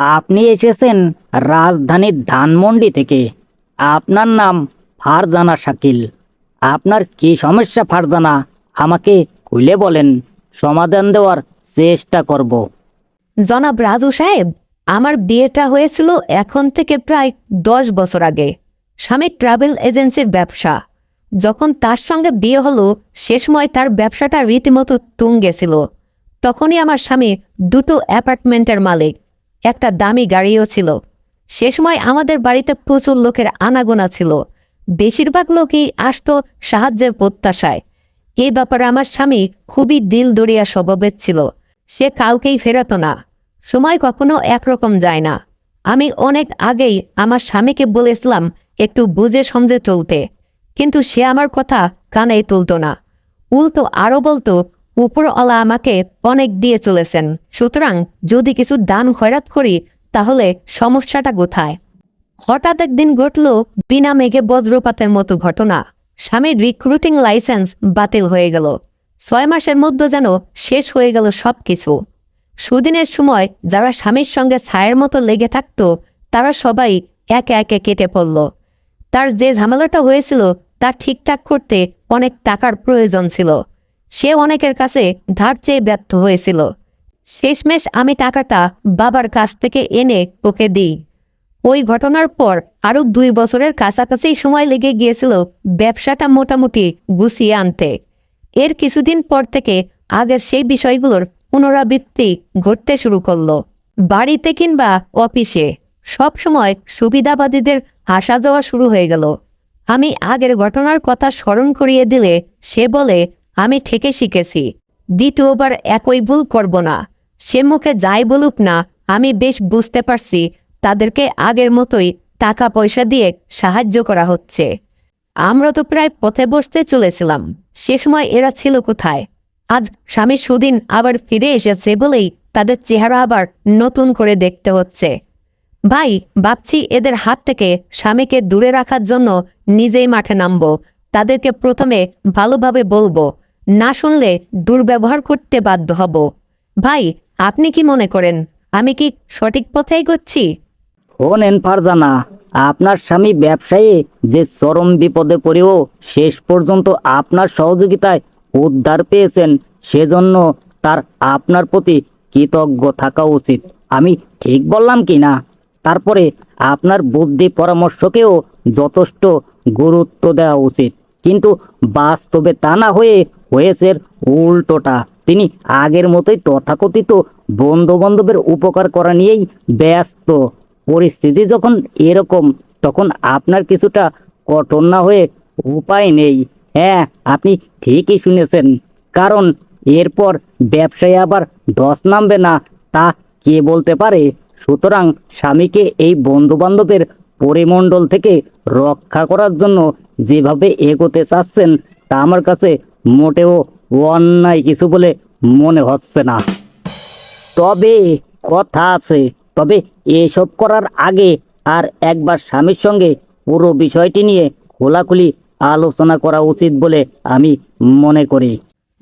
আপনি এসেছেন রাজধানীর ধানমন্ডি থেকে। আপনার নাম ফারজানা শাকিল। আপনার কি সমস্যা ফারজানা? আমাকে খুলে বলেন। সমাধান দেওয়ার চেষ্টা করব। জনাব রাজু সাহেব, আমার বিয়েটা হয়েছিল এখন থেকে প্রায় দশ বছর আগে। স্বামী ট্রাভেল এজেন্সির ব্যবসা। যখন তার সঙ্গে বিয়ে হলো, সে সময় তার ব্যবসাটা রীতিমতো তুঙ্গে ছিল। তখনই আমার স্বামী দুটো অ্যাপার্টমেন্টের মালিক। একটা দামি গাড়িও ছিল। সে সময় আমাদের বাড়িতে প্রচুর লোকের আনাগোনা ছিল। বেশিরভাগ লোকই আসত সাহায্যের প্রত্যাশায়। এই ব্যাপারে আমার স্বামী খুবই দিল দরিয়া স্বভাবের ছিল। সে কাউকেই ফেরাতো না। সময় কখনো একরকম যায় না। আমি অনেক আগেই আমার স্বামীকে বলেছিলাম একটু বুঝে সমঝে চলতে। কিন্তু সে আমার কথা কানেই তুলত না। উল্টো আরও বলতো উপরওয়ালা আমাকে অনেক দিয়ে চলেছেন। সুতরাং যদি কিছু দান খয়রাত করি, তাহলে সমস্যাটা কোথায়? হঠাৎ একদিন ঘটল বিনা মেঘে বজ্রপাতের মতো ঘটনা। স্বামীর রিক্রুটিং লাইসেন্স বাতিল হয়ে গেল। ছয় মাসের মধ্যে যেন শেষ হয়ে গেল সব কিছু সুদিনের সময় যারা স্বামীর সঙ্গে ছায়ের মতো লেগে থাকত, তারা সবাই একে একে কেটে পড়ল। তার যে ঝামেলাটা হয়েছিল, তা ঠিকঠাক করতে অনেক টাকার প্রয়োজন ছিল। সে অনেকের কাছে ধার চেয়ে ব্যর্থ হয়েছিল। শেষমেশ আমি টাকাটা বাবার কাছ থেকে এনে ওকে দিই। ওই ঘটনার পর আরও দুই বছরের কাছাকাছি সময় লেগে গিয়েছিল ব্যবসাটা মোটামুটি গুছিয়ে আনতে। এর কিছুদিন পর থেকে আগের সেই বিষয়গুলোর পুনরাবৃত্তি ঘটতে শুরু করল। বাড়িতে কিংবা অফিসে সব সময় সুবিধাবাদীদের আসা যাওয়া শুরু হয়ে গেল। আমি আগের ঘটনার কথা স্মরণ করিয়ে দিলে সে বলে আমি থেকে শিখেছি। দ্বিতীয়বার একই ভুল করব না। সে মুখে যাই বলুক না, আমি বেশ বুঝতে পারছি তাদেরকে আগের মতোই টাকা পয়সা দিয়ে সাহায্য করা হচ্ছে। আমরা তো প্রায় পথে বসতে চলেছিলাম। সে সময় এরা ছিল কোথায়? আজ স্বামী সুদিন আবার ফিরে এসেছে বলেই তাদের চেহারা আবার নতুন করে দেখতে হচ্ছে। ভাই, ভাবছি এদের হাত থেকে স্বামীকে দূরে রাখার জন্য নিজেই মাঠে নামব। তাদেরকে প্রথমে ভালোভাবে বলব। না শুনলে দুর্ব্যবহার করতে বাধ্য হব। ভাই, আপনি কি মনে করেন, আমি কি সঠিক পথেই করছি শোনেন ফারজানা, আপনার স্বামী ব্যবসায়ী যে চরম বিপদে পড়েও শেষ পর্যন্ত আপনার সহযোগিতায় উদ্ধার পেয়েছেন, সেজন্য তার আপনার প্রতি কৃতজ্ঞ থাকা উচিত। আমি ঠিক বললাম কি না? তারপরে আপনার বুদ্ধি পরামর্শকেও যথেষ্ট গুরুত্ব দেওয়া উচিত। কিন্তু বাস্তবে তা না হয়ে হয়েছে উল্টোটা। তিনি আগের মতোই তথাকথিত বন্ধু বান্ধবের উপকার করা নিয়েই ব্যস্ত। পরিস্থিতি যখন এরকম, তখন আপনার কিছুটা কঠোর না হয়ে উপায় নেই। হ্যাঁ আপনি ঠিকই শুনেছেন। কারণ এরপর ব্যবসায় আবার দশ নামবে না, তা কে বলতে পারে? সুতরাং স্বামীকে এই বন্ধু বান্ধবের পরিমণ্ডল থেকে রক্ষা করার জন্য যেভাবে এগোতে চাচ্ছেন, তা আমার কাছে মোটেও অন্যায় কিছু বলে মনে হচ্ছে না। তবে কথা আছে, তবে এসব করার আগে আর একবার স্বামীর সঙ্গে পুরো বিষয়টি নিয়ে খোলাখুলি আলোচনা করা উচিত বলে আমি মনে করি।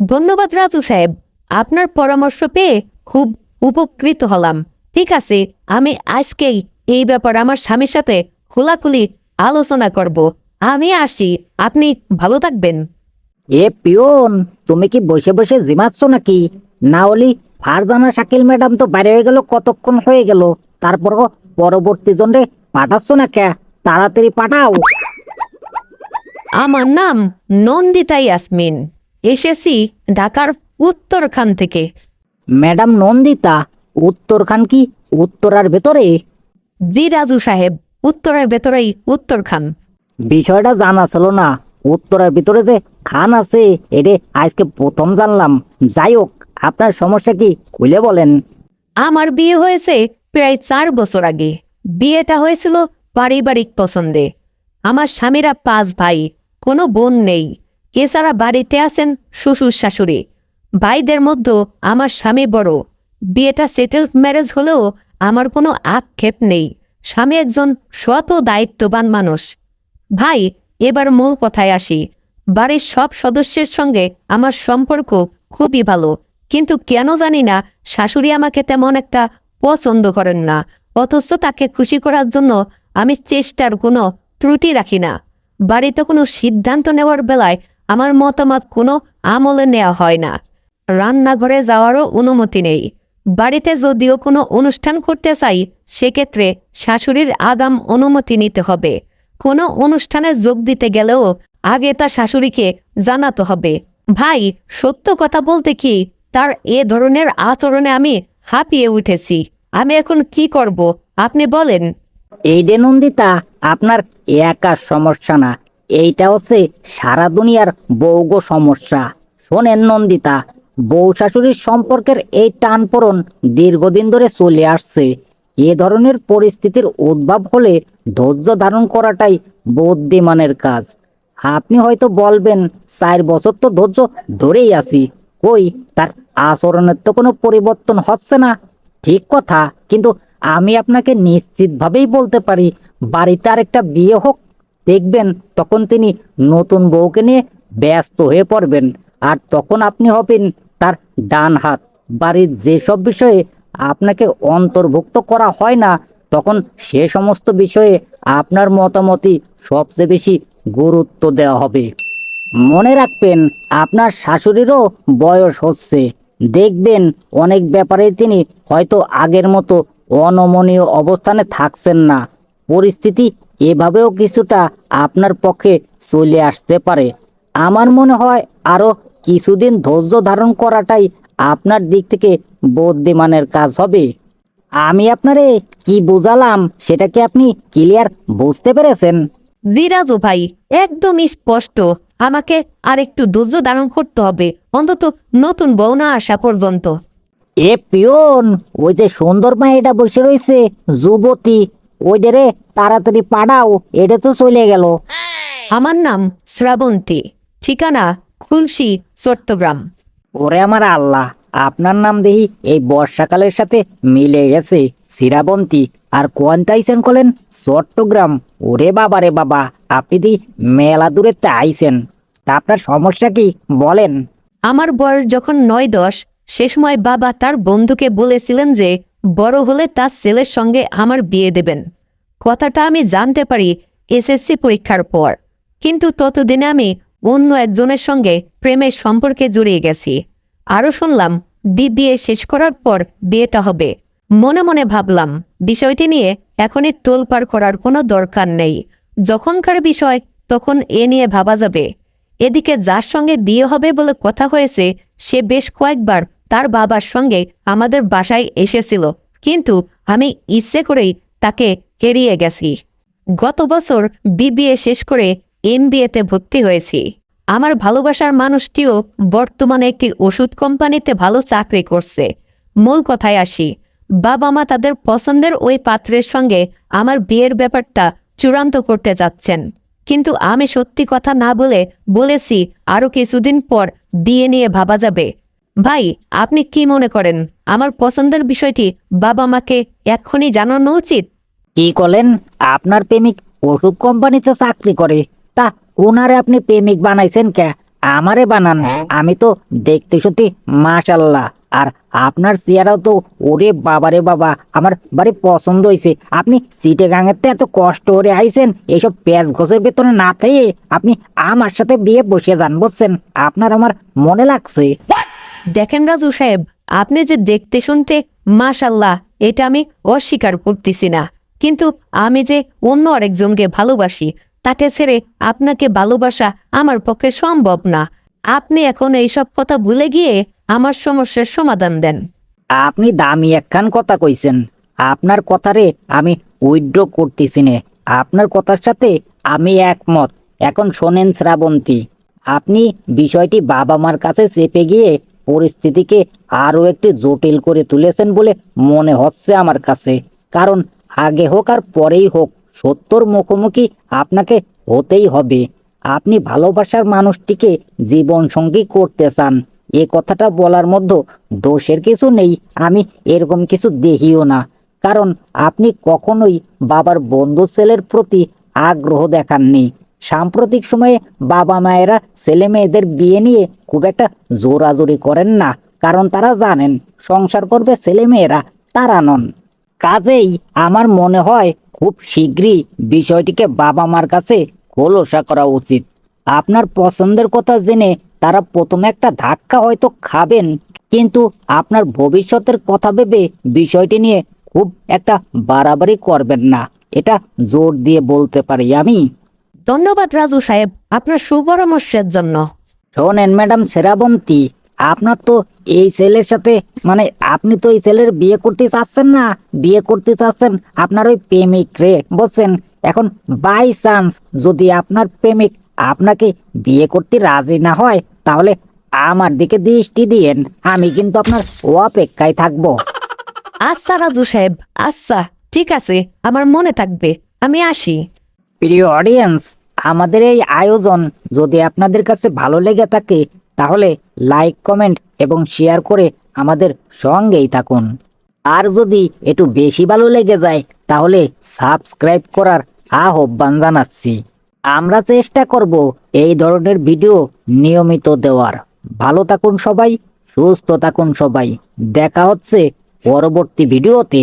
ধন্যবাদ রাজু সাহেব, আপনার পরামর্শ পেয়ে খুব উপকৃত হলাম। ঠিক আছে, আমি আজকেই এই ব্যাপার আমার স্বামীর সাথে খোলাখুলি আলোচনা করব। আমি আসি, আপনি ভালো থাকবেন। এ পিয়ন তুমি কি বসে বসে জিমাচ্ছ নাকি? না হলি ফারজানা শাকিল ম্যাডাম তো বাইরে হয়ে গেল কতক্ষণ হয়ে গেল? তারপর পরবর্তী জনে পাঠাচ্ছ না কে? তাড়াতাড়ি পাঠাও। আমার নাম নন্দিতা ইয়াসমিন। এসেছি ঢাকার উত্তরখান থেকে। ম্যাডাম নন্দিতা উত্তরখান কি উত্তরার ভেতরে? জি রাজু সাহেব উত্তরের ভেতরেই উত্তরখান। বিষয়টা জানা ছিল না। উত্তরার ভিতরে যে খান আছে এটা আজকে প্রথম জানলাম। যাই হোক আপনার সমস্যা কি খুলে বলেন। আমার বিয়ে হয়েছে প্রায় চার বছর আগে। বিয়েটা হয়েছিল পারিবারিক পছন্দে। আমার স্বামীরা পাঁচ ভাই, কোনো বোন নেই। এছাড়া বাড়িতে আছেন শ্বশুর শাশুড়ি? ভাইদের মধ্যে আমার স্বামী বড়। বিয়েটা সেটেল ম্যারেজ হলেও আমার কোনো আক্ষেপ নেই। স্বামী একজন শত দায়িত্ববান মানুষ। ভাই এবার মূল কথায় আসি। বাড়ির সব সদস্যের সঙ্গে আমার সম্পর্ক খুবই ভালো। কিন্তু কেন জানি না, শাশুড়ি আমাকে তেমন একটা পছন্দ করেন না। অথচ তাকে খুশি করার জন্য আমি চেষ্টার কোনো ত্রুটি রাখি না। বাড়িতে কোনো সিদ্ধান্ত নেওয়ার বেলায় আমার মতামত কোনো আমলে নেওয়া হয় না। রান্নাঘরে যাওয়ারও অনুমতি নেই। বাড়িতে যদিও কোনো অনুষ্ঠান করতে চাই, সেক্ষেত্রে শাশুড়ির আগাম অনুমতি নিতে হবে। কোনো অনুষ্ঠানে যোগ দিতে গেলেও আগে তা শাশুড়িকে জানাতে হবে। ভাই, সত্য কথা বলতে কি? তার এ ধরনের আচরণে আমি হাঁপিয়ে উঠেছি। আমি এখন কি করব? আপনি বলেন। এই যে নন্দিতা, আপনার একার সমস্যা না। এইটা হচ্ছে সারা দুনিয়ার বৌগ সমস্যা। শোনেন নন্দিতা, বউ শাশুড়ির সম্পর্কের এই টানপোড়ন দীর্ঘদিন ধরে চলে আসছে। এ ধরনের পরিস্থিতির উদ্ভব হলে ধৈর্য ধারণ করাটাই বুদ্ধিমানের কাজ। আপনি হয়তো বলবেন, চার বছর তো ধৈর্য ধরেই আছি। কই, তার আচরণের তো কোনো পরিবর্তন হচ্ছে না। ঠিক কথা, কিন্তু আমি আপনাকে নিশ্চিতভাবেই বলতে পারি, বাড়িতে আর একটা বিয়ে হোক, দেখবেন তখন তিনি নতুন বউকে নিয়ে ব্যস্ত হয়ে পড়বেন। আর তখন আপনি হবেন তার ডান হাত বাড়ির যেসব বিষয়ে আপনাকে অন্তর্ভুক্ত করা হয় না তখন সে সমস্ত বিষয়ে আপনার মতামতই সবচেয়ে বেশি গুরুত্ব দেওয়া হবে। মনে রাখবেন, আপনার শাশুড়িরও বয়স হচ্ছে। দেখবেন, অনেক ব্যাপারে তিনি হয়তো আগের মতো অনমনীয় অবস্থানে থাকছেন না। পরিস্থিতি এভাবেও কিছুটা আপনার পক্ষে চলে আসতে পারে। আমার মনে হয় আরও কিছুদিন ধৈর্য ধারণ করাটাই আপনার দিক থেকে বুদ্ধিমানের কাজ হবে। আমি আপনারে কি বুঝালাম সেটা কি আপনি ক্লিয়ার বুঝতে পেরেছেন? জিরাজু ভাই একদম স্পষ্ট। আমাকে আর একটু ধৈর্য ধারণ করতে হবে অন্তত নতুন বউ না আসা পর্যন্ত। এ পিয়ন ওই যে সুন্দর মেয়েটা বসে রয়েছে যুবতী ওই যে রে তাড়াতাড়ি পাড়াও এটা তো চলে গেল। আমার নাম শ্রাবন্তী ঠিকানা খুলশি চট্টগ্রাম। ওরে আমার আল্লাহ। আপনার নাম দেখি এই বর্ষাকালের সাথে মিলে গেছে। শ্রাবন্তী আর কোয়ান্টাইছেন কলেন চট্টগ্রাম। ওরে বাবা রে বাবা, আপনি দি মেলা দূরে আইছেন। তা আপনার সমস্যা কি, বলেন। আমার বয়স যখন নয় দশ, সে সময় বাবা তার বন্ধুকে বলেছিলেন যে, বড় হলে তার ছেলের সঙ্গে আমার বিয়ে দেবেন। কথাটা আমি জানতে পারি এসএসসি পরীক্ষার পর। কিন্তু ততদিনে আমি অন্য একজনের সঙ্গে প্রেমের সম্পর্কে জড়িয়ে গেছি। আরও শুনলাম, দি বিয়ে শেষ করার পর বিয়েটা হবে। মনে মনে ভাবলাম, বিষয়টি নিয়ে এখনই তোলপাড় করার কোনো দরকার নেই। যখনকার বিষয়, তখন এ নিয়ে ভাবা যাবে। এদিকে যার সঙ্গে বিয়ে হবে বলে কথা হয়েছে, সে বেশ কয়েকবার তার বাবার সঙ্গে আমাদের বাসায় এসেছিল। কিন্তু আমি ইচ্ছে করেই তাকে এড়িয়ে গেছি। গত বছর বিবিএ শেষ করে এমবিএতে ভর্তি হয়েছি। আমার ভালোবাসার মানুষটিও বর্তমানে একটি ওষুধ কোম্পানিতে ভালো চাকরি করছে। মূল কথায় আসি বাবা মা তাদের পছন্দের ওই পাত্রের সঙ্গে আমার বিয়ের ব্যাপারটা চূড়ান্ত করতে যাচ্ছেন। কিন্তু আমি সত্যি কথা না বলে বলেছি আরও কিছুদিন পর বিয়ে নিয়ে ভাবা যাবে। ভাই, আপনি কি মনে করেন, আমার পছন্দের বিষয়টি বাবা মাকে এক্ষুনি জানানো উচিত? কি করলেন আপনার প্রেমিক ওষুধ কোম্পানিতে চাকরি করে। তা ওনারে আপনি প্রেমিক বানাইছেন কে? আমারে বানান। আমি তো দেখতে সত্যি মাশাল্লাহ আর আপনার চেয়ারাও তো ওরে বাবারে বাবা আমার বাড়ি পছন্দ হয়েছে আপনি সিটে গাঙেতে এত কষ্ট করে আইছেন এইসব প্যাঁচ ঘষের ভেতরে না থেকে আপনি আমার সাথে বিয়ে বসে যান বুঝছেন? আপনার আমার মনে লাগছে। দেখেন রাজু সাহেব আপনি যে দেখতে শুনতে মাশাল্লাহ এটা আমি অস্বীকার করতেছি না। কিন্তু আমি যে অন্য আরেকজনকে ভালোবাসি তাকে ছেড়ে আপনাকে ভালোবাসা আমার পক্ষে সম্ভব না। আপনি এখন এইসব কথা ভুলে গিয়ে আমার সমস্যার সমাধান দেন। আপনি দামি একখান কথা কইছেন। আপনার কথারে আমি উইথড্র করতেছি নে। আপনার কথার সাথে আমি একমত। এখন শোনেন শ্রাবন্তী, আপনি বিষয়টি বাবা মার কাছে চেপে গিয়ে পরিস্থিতিকে আরও একটি জটিল করে তুলেছেন বলে মনে হচ্ছে আমার কাছে। কারণ আগে হোক আর পরেই হোক সত্যর মুখোমুখি আপনাকে হতেই হবে। আপনি ভালোবাসার মানুষটিকে জীবন সঙ্গী করতে চান। এ কথাটা বলার মধ্যে দোষের কিছু নেই, আমি এরকম কিছু দেখিও না। কারণ আপনি কখনোই বাবার বন্ধু ছেলের প্রতি আগ্রহ দেখাননি। সাম্প্রতিক সময়ে বাবা মায়েরা ছেলে মেয়েদের বিয়ে নিয়ে খুব একটা জোরাজোরি করেন না, কারণ তারা জানেন সংসার করবে ছেলে মেয়েরা, তারা নন। কাজেই আমার মনে হয় খুব শীঘ্রই বিষয়টিকে বাবা মার কাছে খোলসা করা উচিত। আপনার পছন্দের কথা জেনে তারা প্রথমে একটা ধাক্কা হয়তো খাবেন কিন্তু আপনার ভবিষ্যতের কথা ভেবে বিষয়টি নিয়ে খুব একটা বাড়াবাড়ি করবেন না। এটা জোর দিয়ে বলতে পারি আমি। ধন্যবাদ রাজু সাহেব আপনার সুপরামর্শের জন্য। শোনেন ম্যাডাম সেরাবন্তী আপনার তো এই ছেলের সাথে মানে আপনি তো এই ছেলের বিয়ে করতে চাচ্ছেন না। বিয়ে করতে চাচ্ছেন আপনার ওই প্রেমিক রে বলছেন এখন বাই চান্স যদি আপনার প্রেমিক আপনাকে বিয়ে করতে রাজি না হয় তাহলে আমার দিকে দৃষ্টি দিয়েন। আমি কিন্তু আপনার অপেক্ষায় থাকব। আচ্ছা রাজু সাহেব আচ্ছা ঠিক আছে আমার মনে থাকবে। আমি আসি। প্রিয় অডিয়েন্স আমাদের এই আয়োজন যদি আপনাদের কাছে ভালো লেগে থাকে তাহলে লাইক কমেন্ট এবং শেয়ার করে আমাদের সঙ্গেই থাকুন। আর যদি একটু বেশি ভালো লেগে যায়, তাহলে সাবস্ক্রাইব করার আহ্বান জানাচ্ছি। আমরা চেষ্টা করব এই ধরনের ভিডিও নিয়মিত দেওয়ার। ভালো থাকুন সবাই, সুস্থ থাকুন সবাই। দেখা হচ্ছে পরবর্তী ভিডিওতে